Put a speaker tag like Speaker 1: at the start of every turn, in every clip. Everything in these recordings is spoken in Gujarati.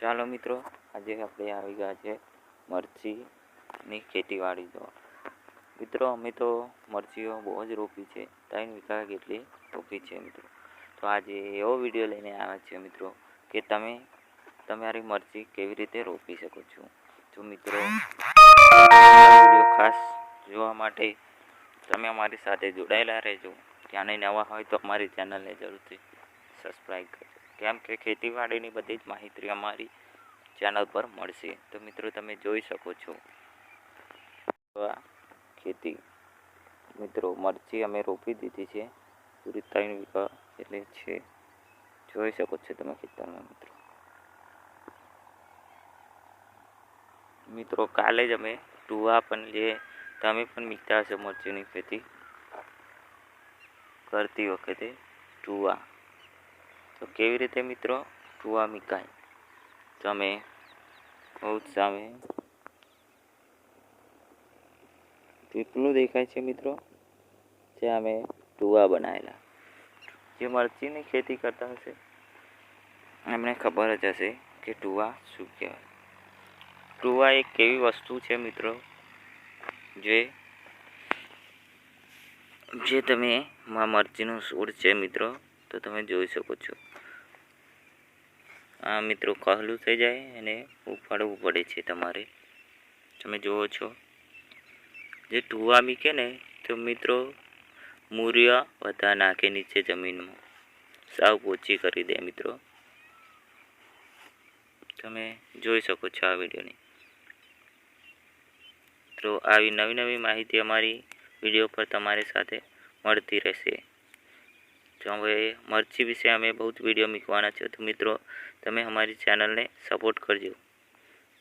Speaker 1: ચાલો મિત્રો, આજે આપણે આવી ગયા છે મરચીની ખેતીવાડી જો મિત્રો, અમે તો મરચીઓ બહુ જ રોપી છે, ત્રણ વીઘા કેટલી રોપી છે મિત્રો. તો આજે એવો વીડિયો લઈને આવ્યા છે મિત્રો કે તમે તમારી મરચી કેવી રીતે રોપી શકો છો. તો મિત્રો વીડિયો ખાસ જોવા માટે તમે અમારી સાથે જોડાયેલા રહેજો. ક્યાંને નવા હોય તો અમારી ચેનલને જરૂરથી સબસ્ક્રાઈબ કરજો. કેમ કે ખેતીવાડીની બધી જ માહિતી અમારી ચેનલ પર મળશે. તો મિત્રો, તમે જોઈ શકો છો. ખેતી મિત્રો, મરચી અમે રોપી દીધી છે. પૂરી ત્રણ વીઘા એટલે છે. જોઈ શકો છો તમે ખેતરમાં મિત્રો. મિત્રો, કાલે જ અમે ટુવા પણ જે તમે પણ મીઠા હશો મરચીની ખેતી કરતી વખતે ટુવા તો કેવી રીતે મિત્રો? ટુવા મીકાય તમે સામે પીપલું દેખાય છે મિત્રો, જે અમે ટુવા બનાવેલા જે મરચીની ખેતી કરતા હશે, એમને ખબર જ હશે કે ટુવા શું કહેવાય. ટુવા એક એવી વસ્તુ છે મિત્રો, જે જે તમે માં મરચીનું છોડ છે મિત્રો તો તમે જોઈ શકો છો. આ મિત્રો કહલું થઈ જાય અને ઉપાડવું પડે છે તમારે. તમે જુઓ છો. જે ટુવા મીકે ને, તો મિત્રો મૂરિયા બધા નાખે નીચે જમીનમાં. સાવ પોચી કરી દે મિત્રો. તમે જોઈ શકો છો આ વિડીયોની. તો આવી નવી નવી માહિતી અમારી વીડિયો પર તમારી સાથે મળતી રહેશે. તો હવે મરચી વિશે અમે બહુ જ વીડિયો મૂકવાના છે. તો મિત્રો, તમે અમારી ચેનલને સપોર્ટ કરજો.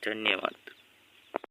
Speaker 1: ધન્યવાદ.